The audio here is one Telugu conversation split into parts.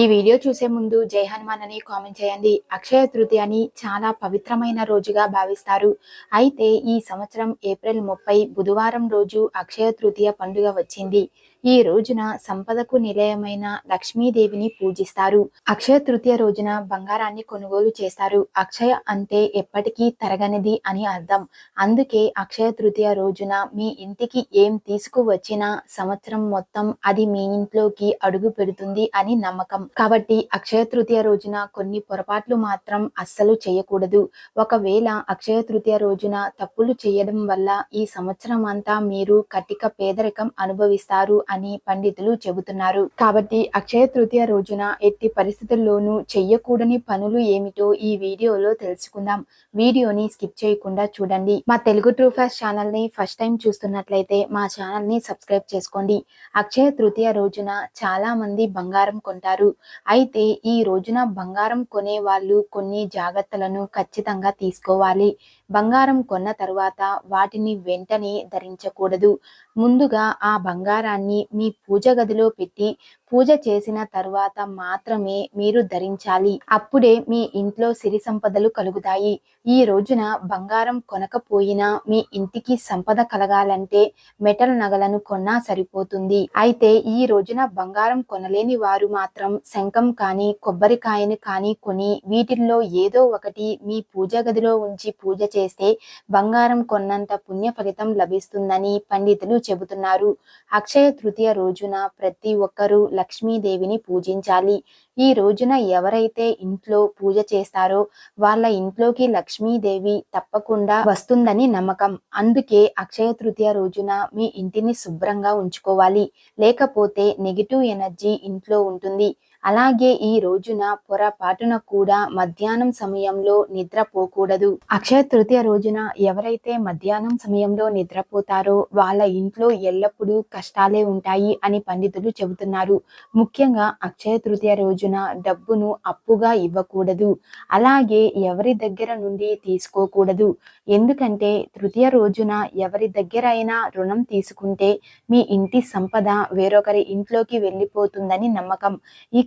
ఈ వీడియో చూసే ముందు జై హనుమాన్ అని కామెంట్ చేయండి. అక్షయ తృతీయ అని చాలా పవిత్రమైన రోజుగా భావిస్తారు. అయితే ఈ సంవత్సరం ఏప్రిల్ ముప్పై బుధవారం రోజు అక్షయ తృతీయ పండుగ వచ్చింది. ఈ రోజున సంపదకు నిలయమైన లక్ష్మీదేవిని పూజిస్తారు. అక్షయ తృతీయ రోజున బంగారాన్ని కొనుగోలు చేస్తారు. అక్షయ అంటే ఎప్పటికీ తరగనిది అని అర్థం. అందుకే అక్షయ తృతీయ రోజున మీ ఇంటికి ఏం తీసుకువచ్చినా సంవత్సరం మొత్తం అది మీ ఇంట్లోకి అడుగు పెడుతుంది అని నమ్మకం. కాబట్టి అక్షయ తృతీయ రోజున కొన్ని పొరపాట్లు మాత్రం అస్సలు చేయకూడదు. ఒకవేళ అక్షయ తృతీయ రోజున తప్పులు చేయడం వల్ల ఈ సంవత్సరం అంతా మీరు కటిక పేదరికం అనుభవిస్తారు అని పండితులు చెబుతున్నారు. కాబట్టి అక్షయ తృతీయ రోజున ఎట్టి పరిస్థితుల్లోనూ చెయ్యకూడని పనులు ఏమిటో ఈ వీడియోలో తెలుసుకుందాం. వీడియోని స్కిప్ చేయకుండా చూడండి. మా తెలుగు ట్రూ ఫాస్ట్ ఛానల్ని ఫస్ట్ టైం చూస్తున్నట్లయితే మా ఛానల్ని సబ్స్క్రైబ్ చేసుకోండి. అక్షయ తృతీయ రోజున చాలా మంది బంగారం కొంటారు. అయితే ఈ రోజున బంగారం కొనే వాళ్ళు కొన్ని జాగ్రత్తలను ఖచ్చితంగా తీసుకోవాలి. బంగారం కొన్న తర్వాత వాటిని వెంటనే ధరించకూడదు. ముందుగా ఆ బంగారాన్ని మీ పూజ గదిలో పెట్టి పూజ చేసిన తర్వాత మాత్రమే మీరు ధరించాలి. అప్పుడే మీ ఇంట్లో సిరి సంపదలు కలుగుతాయి. ఈ రోజున బంగారం కొనకపోయినా మీ ఇంటికి సంపద కలగాలంటే మెటల్ నగలను కొన్నా సరిపోతుంది. అయితే ఈ రోజున బంగారం కొనలేని వారు మాత్రం శంఖం కానీ కొబ్బరికాయని కానీ కొని వీటిల్లో ఏదో ఒకటి మీ పూజ గదిలో ఉంచి పూజ చేస్తే బంగారం కొన్నంత పుణ్య ఫలితం లభిస్తుందని పండితులు చెబుతున్నారు. అక్షయ తృతీయ రోజున ప్రతి ఒక్కరూ లక్ష్మీదేవిని పూజించాలి. ఈ రోజున ఎవరైతే ఇంట్లో పూజ చేస్తారో వాళ్ళ ఇంట్లోకి లక్ష్మీదేవి తప్పకుండా వస్తుందని నమ్మకం. అందుకే అక్షయ తృతీయ రోజున మీ ఇంటిని శుభ్రంగా ఉంచుకోవాలి. లేకపోతే నెగిటివ్ ఎనర్జీ ఇంట్లో ఉంటుంది. అలాగే ఈ రోజున పొరపాటున కూడా మధ్యాహ్నం సమయంలో నిద్రపోకూడదు. అక్షయ తృతీయ రోజున ఎవరైతే మధ్యాహ్నం సమయంలో నిద్రపోతారో వాళ్ళ ఇంట్లో ఎల్లప్పుడూ కష్టాలే ఉంటాయి అని పండితులు చెబుతున్నారు. ముఖ్యంగా అక్షయ తృతీయ రోజున డబ్బును అప్పుగా ఇవ్వకూడదు. అలాగే ఎవరి దగ్గర నుండి తీసుకోకూడదు. ఎందుకంటే తృతీయ రోజున ఎవరి దగ్గర అయినా రుణం తీసుకుంటే మీ ఇంటి సంపద వేరొకరి ఇంట్లోకి వెళ్ళిపోతుందని నమ్మకం.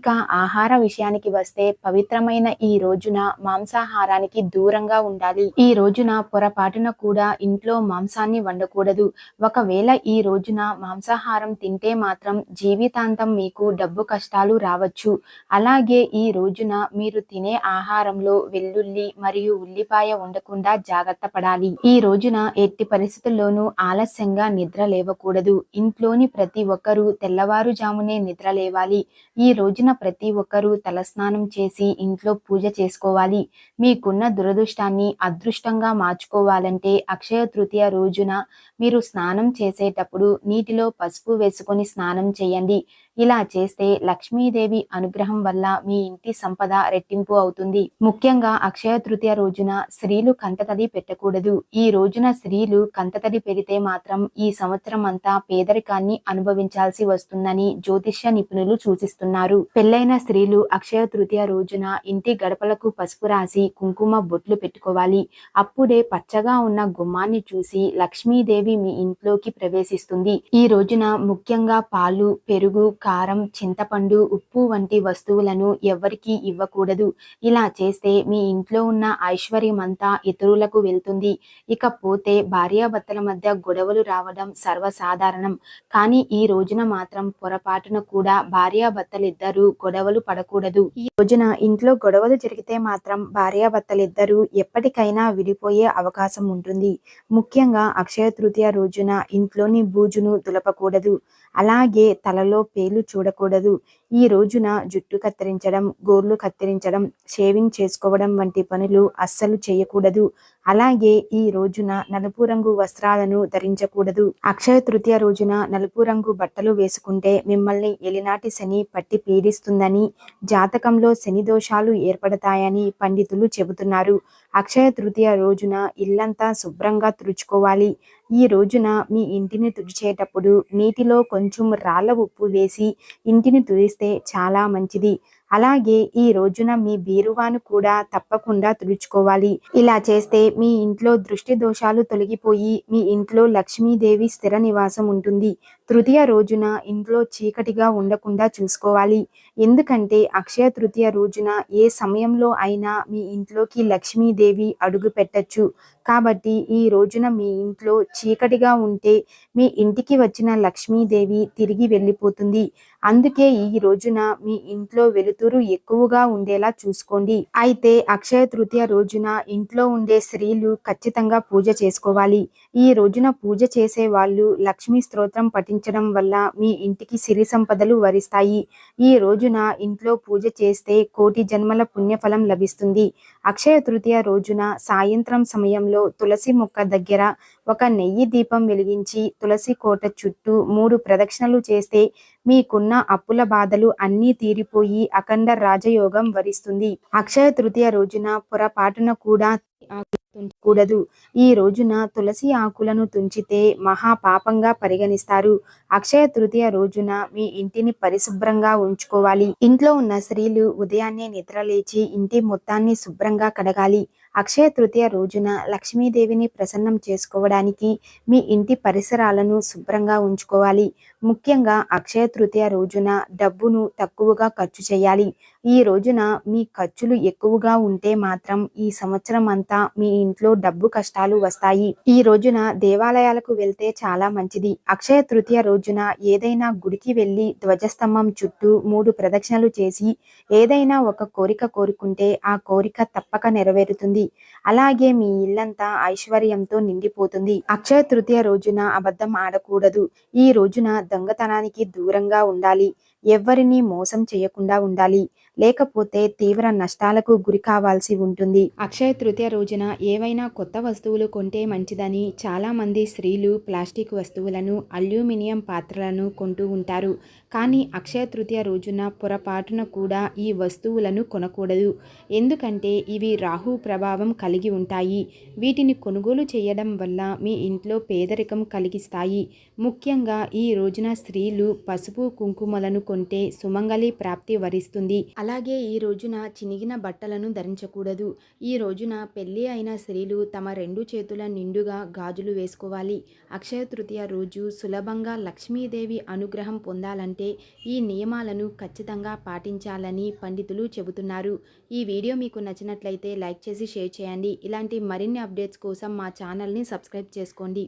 ఇక ఆహార విషయానికి వస్తే పవిత్రమైన ఈ రోజున మాంసాహారానికి దూరంగా ఉండాలి. ఈ రోజున పొరపాటున కూడా ఇంట్లో మాంసాన్ని వండకూడదు. ఒకవేళ ఈ రోజున మాంసాహారం తింటే మాత్రం జీవితాంతం మీకు డబ్బు కష్టాలు రావచ్చు. అలాగే ఈ రోజున మీరు తినే ఆహారంలో వెల్లుల్లి మరియు ఉల్లిపాయ ఉండకుండా జాగ్రత్త పడాలి. ఈ రోజున ఎట్టి పరిస్థితుల్లోనూ ఆలస్యంగా నిద్ర లేవకూడదు. ఇంట్లోని ప్రతి ఒక్కరూ తెల్లవారుజామునే నిద్ర లేవాలి. ఈ రోజున ప్రతి ఒక్కరూ తలస్నానం చేసి ఇంట్లో పూజ చేసుకోవాలి. మీకున్న దురదృష్టాన్ని అదృష్టంగా మార్చుకోవాలంటే అక్షయ తృతీయ రోజున మీరు స్నానం చేసేటప్పుడు నీటిలో పసుపు వేసుకొని స్నానం చేయండి. ఇలా చేస్తే లక్ష్మీదేవి అనుగ్రహం వల్ల మీ ఇంటి సంపద రెట్టింపు అవుతుంది. ముఖ్యంగా అక్షయ తృతీయ రోజున స్త్రీలు కంటతడి పెట్టకూడదు. ఈ రోజున స్త్రీలు కంటతడి పెడితే మాత్రం ఈ సంవత్సరం అంతా పేదరికాన్ని అనుభవించాల్సి వస్తుందని జ్యోతిష్య నిపుణులు సూచిస్తున్నారు. పెళ్ళైన స్త్రీలు అక్షయ తృతీయ రోజున ఇంటి గడపలకు పసుపు రాసి కుంకుమ బొట్లు పెట్టుకోవాలి. అప్పుడే పచ్చగా ఉన్న గుమ్మాన్ని చూసి లక్ష్మీదేవి మీ ఇంట్లోకి ప్రవేశిస్తుంది. ఈ రోజున ముఖ్యంగా పాలు పెరుగు కారం చింతపండు ఉప్పు వంటి వస్తువులను ఎవ్వరికీ ఇవ్వకూడదు. ఇలా చేస్తే మీ ఇంట్లో ఉన్న ఐశ్వర్యం అంతా ఇతరులకు వెళ్తుంది. ఇకపోతే భార్యాభర్తల మధ్య గొడవలు రావడం సర్వసాధారణం. కానీ ఈ రోజున మాత్రం పొరపాటున కూడా భార్యాభర్తలిద్దరూ గొడవలు పడకూడదు. ఈ రోజున ఇంట్లో గొడవలు జరిగితే మాత్రం భార్యాభర్తలిద్దరూ ఎప్పటికైనా విడిపోయే అవకాశం ఉంటుంది. ముఖ్యంగా అక్షయ తృతీయ రోజున ఇంట్లోని బూజును దులపకూడదు. అలాగే తలలో పేలు చూడకూడదు. ఈ రోజున జుట్టు కత్తిరించడం గోర్లు కత్తిరించడం షేవింగ్ చేసుకోవడం వంటి పనులు అస్సలు చేయకూడదు. అలాగే ఈ రోజున నలుపు రంగు వస్త్రాలను ధరించకూడదు. అక్షయ తృతీయ రోజున నలుపు రంగు బట్టలు వేసుకుంటే మిమ్మల్ని ఎలినాటి శని పట్టి పీడిస్తుందని జాతకంలో శని దోషాలు ఏర్పడతాయని పండితులు చెబుతున్నారు. అక్షయ తృతీయ రోజున ఇల్లంతా శుభ్రంగా తుడుచుకోవాలి. ఈ రోజున మీ ఇంటిని తుడిచేటప్పుడు నీటిలో కొంచెం రాళ్ళ ఉప్పు వేసి ఇంటిని తుడిస్తే చాలా మంచిది. అలాగే ఈ రోజున మీ బీరువాను కూడా తప్పకుండా తుడుచుకోవాలి. ఇలా చేస్తే మీ ఇంట్లో దృష్టి దోషాలు తొలగిపోయి మీ ఇంట్లో లక్ష్మీదేవి స్థిర నివాసం ఉంటుంది. తృతీయ రోజున ఇంట్లో చీకటిగా ఉండకుండా చూసుకోవాలి. ఎందుకంటే అక్షయ తృతీయ రోజున ఏ సమయంలో అయినా మీ ఇంట్లోకి లక్ష్మీదేవి అడుగు పెట్టచ్చు. కాబట్టి ఈ రోజున మీ ఇంట్లో చీకటిగా ఉంటే మీ ఇంటికి వచ్చిన లక్ష్మీదేవి తిరిగి వెళ్ళిపోతుంది. అందుకే ఈ రోజున మీ ఇంట్లో వెలుతురు ఎక్కువగా ఉండేలా చూసుకోండి. అయితే అక్షయ తృతీయ రోజున ఇంట్లో ఉండే స్త్రీలు ఖచ్చితంగా పూజ చేసుకోవాలి. ఈ రోజున పూజ చేసే వాళ్ళు లక్ష్మీ స్తోత్రం పఠించడం వల్ల మీ ఇంటికి సిరి సంపదలు వరిస్తాయి. ఈ రోజున ఇంట్లో పూజ చేస్తే కోటి జన్మల పుణ్యఫలం లభిస్తుంది. అక్షయ తృతీయ రోజున సాయంత్రం సమయంలో తులసి మొక్క దగ్గర ఒక నెయ్యి దీపం వెలిగించి తులసి కోట చుట్టూ మూడు ప్రదక్షిణలు చేస్తే మీకున్న అప్పుల బాధలు అన్నీ తీరిపోయి అఖండ రాజయోగం వరిస్తుంది. అక్షయ తృతీయ రోజున పొరపాటున కూడా తుంచకూడదు. ఈ రోజున తులసి ఆకులను తుంచితే మహా పాపంగా పరిగణిస్తారు. అక్షయ తృతీయ రోజున మీ ఇంటిని పరిశుభ్రంగా ఉంచుకోవాలి. ఇంట్లో ఉన్న స్త్రీలు ఉదయాన్నే నిద్రలేచి ఇంటి మొత్తాన్ని శుభ్రంగా కడగాలి. అక్షయ తృతీయ రోజున లక్ష్మీదేవిని ప్రసన్నం చేసుకోవడానికి మీ ఇంటి పరిసరాలను శుభ్రంగా ఉంచుకోవాలి. ముఖ్యంగా అక్షయ తృతీయ రోజున డబ్బును తక్కువగా ఖర్చు చేయాలి. ఈ రోజున మీ ఖర్చులు ఎక్కువగా ఉంటే మాత్రం ఈ సంవత్సరం అంతా మీ ఇంట్లో డబ్బు కష్టాలు వస్తాయి. ఈ రోజున దేవాలయాలకు వెళ్తే చాలా మంచిది. అక్షయ తృతీయ రోజున ఏదైనా గుడికి వెళ్ళి ధ్వజస్తంభం చుట్టూ మూడు ప్రదక్షిణలు చేసి ఏదైనా ఒక కోరిక కోరుకుంటే ఆ కోరిక తప్పక నెరవేరుతుంది. అలాగే మీ ఇల్లంతా ఐశ్వర్యంతో నిండిపోతుంది. అక్షయ తృతీయ రోజున అబద్ధం ఆడకూడదు. ఈ రోజున దొంగతనానికి దూరంగా ఉండాలి. ఎవ్వరినీ మోసం చేయకుండా ఉండాలి. లేకపోతే తీవ్ర నష్టాలకు గురి కావాల్సి ఉంటుంది. అక్షయ తృతీయ రోజున ఏవైనా కొత్త వస్తువులు కొంటే మంచిదని చాలామంది స్త్రీలు ప్లాస్టిక్ వస్తువులను అల్యూమినియం పాత్రలను కొంటూ ఉంటారు. కానీ అక్షయ తృతీయ రోజున పొరపాటున కూడా ఈ వస్తువులను కొనకూడదు. ఎందుకంటే ఇవి రాహు ప్రభావం కలిగి ఉంటాయి. వీటిని కొనుగోలు చేయడం వల్ల మీ ఇంట్లో పేదరికం కలిగిస్తాయి. ముఖ్యంగా ఈ రోజున స్త్రీలు పసుపు కుంకుమలను కొంటే సుమంగళి ప్రాప్తి వరిస్తుంది. అలా అలాగే ఈ రోజున చినిగిన బట్టలను ధరించకూడదు. ఈ రోజున పెళ్ళి అయిన స్త్రీలు తమ రెండు చేతుల నిండుగా గాజులు వేసుకోవాలి. అక్షయ తృతీయ రోజు సులభంగా లక్ష్మీదేవి అనుగ్రహం పొందాలంటే ఈ నియమాలను ఖచ్చితంగా పాటించాలని పండితులు చెబుతున్నారు. ఈ వీడియో మీకు నచ్చినట్లయితే లైక్ చేసి షేర్ చేయండి. ఇలాంటి మరిన్ని అప్డేట్స్ కోసం మా ఛానల్ని సబ్స్క్రైబ్ చేసుకోండి.